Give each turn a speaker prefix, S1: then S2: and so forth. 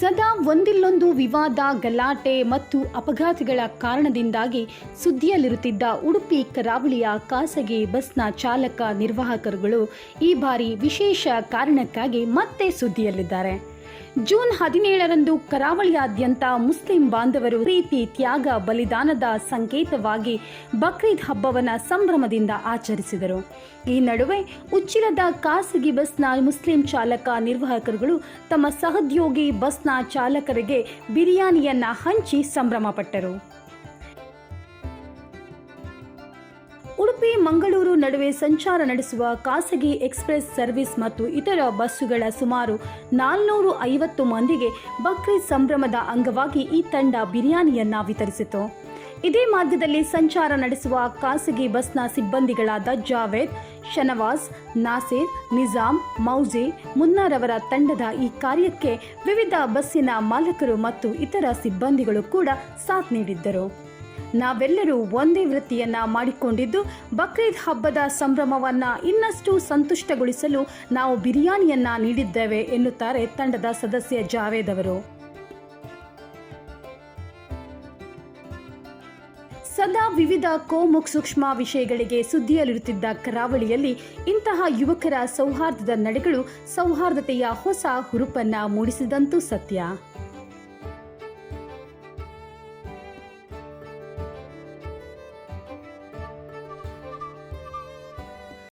S1: ಸದಾ ಒಂದಿಲ್ಲೊಂದು ವಿವಾದ, ಗಲಾಟೆ ಮತ್ತು ಅಪಘಾತಗಳ ಕಾರಣದಿಂದಾಗಿ ಸುದ್ದಿಯಲ್ಲಿರುತ್ತಿದ್ದ ಉಡುಪಿ ಕರಾವಳಿಯ ಖಾಸಗಿ ಬಸ್ನ ಚಾಲಕ ನಿರ್ವಾಹಕರುಗಳು ಈ ಬಾರಿ ವಿಶೇಷ ಕಾರಣಕ್ಕಾಗಿ ಮತ್ತೆ ಸುದ್ದಿಯಲ್ಲಿದ್ದಾರೆ. ಜೂನ್ ಹದಿನೇಳರಂದು ಕರಾವಳಿಯಾದ್ಯಂತ ಮುಸ್ಲಿಂ ಬಾಂಧವರು ಪ್ರೀತಿ, ತ್ಯಾಗ, ಬಲಿದಾನದ ಸಂಕೇತವಾಗಿ ಬಕ್ರೀದ್ ಹಬ್ಬವನ್ನು ಸಂಭ್ರಮದಿಂದ ಆಚರಿಸಿದರು. ಈ ನಡುವೆ ಉಚ್ಚಿಲದ ಖಾಸಗಿ ಬಸ್ನ ಮುಸ್ಲಿಂ ಚಾಲಕ ನಿರ್ವಾಹಕರುಗಳು ತಮ್ಮ ಸಹೋದ್ಯೋಗಿ ಬಸ್ನ ಚಾಲಕರಿಗೆ ಬಿರಿಯಾನಿಯನ್ನ ಹಂಚಿ ಸಂಭ್ರಮಪಟ್ಟರು. ಉಡುಪಿ, ಮಂಗಳೂರು ನಡುವೆ ಸಂಚಾರ ನಡೆಸುವ ಖಾಸಗಿ ಎಕ್ಸ್ಪ್ರೆಸ್ ಸರ್ವಿಸ್ ಮತ್ತು ಇತರ ಬಸ್ಸುಗಳ ಸುಮಾರು ನಾಲ್ನೂರು ಐವತ್ತು ಮಂದಿಗೆ ಬಕ್ರೀದ್ ಸಂಭ್ರಮದ ಅಂಗವಾಗಿ ಈ ತಂಡ ಬಿರಿಯಾನಿಯನ್ನ ವಿತರಿಸಿತು. ಇದೇ ಮಾರ್ಗದಲ್ಲಿ ಸಂಚಾರ ನಡೆಸುವ ಖಾಸಗಿ ಬಸ್ನ ಸಿಬ್ಬಂದಿಗಳಾದ ಜಾವೇದ್ ಶನವಾಸ್ ನಾಸೀರ್ ನಿಜಾಮ್ ಮೌಜಿ ಮುನ್ನಾರವರ ತಂಡದ ಈ ಕಾರ್ಯಕ್ಕೆ ವಿವಿಧ ಬಸ್ಸಿನ ಮಾಲಕರು ಮತ್ತು ಇತರ ಸಿಬ್ಬಂದಿಗಳು ಕೂಡ ಸಾಥ್ ನೀಡಿದ್ದರು. ನಾವೆಲ್ಲರೂ ಒಂದೇ ವೃತ್ತಿಯನ್ನ ಮಾಡಿಕೊಂಡಿದ್ದು ಬಕ್ರೀದ್ ಹಬ್ಬದ ಸಂಭ್ರಮವನ್ನ ಇನ್ನಷ್ಟು ಸಂತುಷ್ಟಗೊಳಿಸಲು ನಾವು ಬಿರಿಯಾನಿಯನ್ನ ನೀಡಿದ್ದೇವೆ ಎನ್ನುತ್ತಾರೆ ತಂಡದ ಸದಸ್ಯ ಜಾವೇದ್ ಅವರು. ಸದಾ ವಿವಿಧ ಕೋಮುಕ್ ಸೂಕ್ಷ್ಮ ವಿಷಯಗಳಿಗೆ ಸುದ್ದಿಯಲ್ಲಿರುತ್ತಿದ್ದ ಕರಾವಳಿಯಲ್ಲಿ ಇಂತಹ ಯುವಕರ ಸೌಹಾರ್ದದ ನಡೆಗಳು ಸೌಹಾರ್ದತೆಯ ಹೊಸ ಹುರುಪನ್ನ ಮೂಡಿಸಿದಂತೂ ಸತ್ಯ.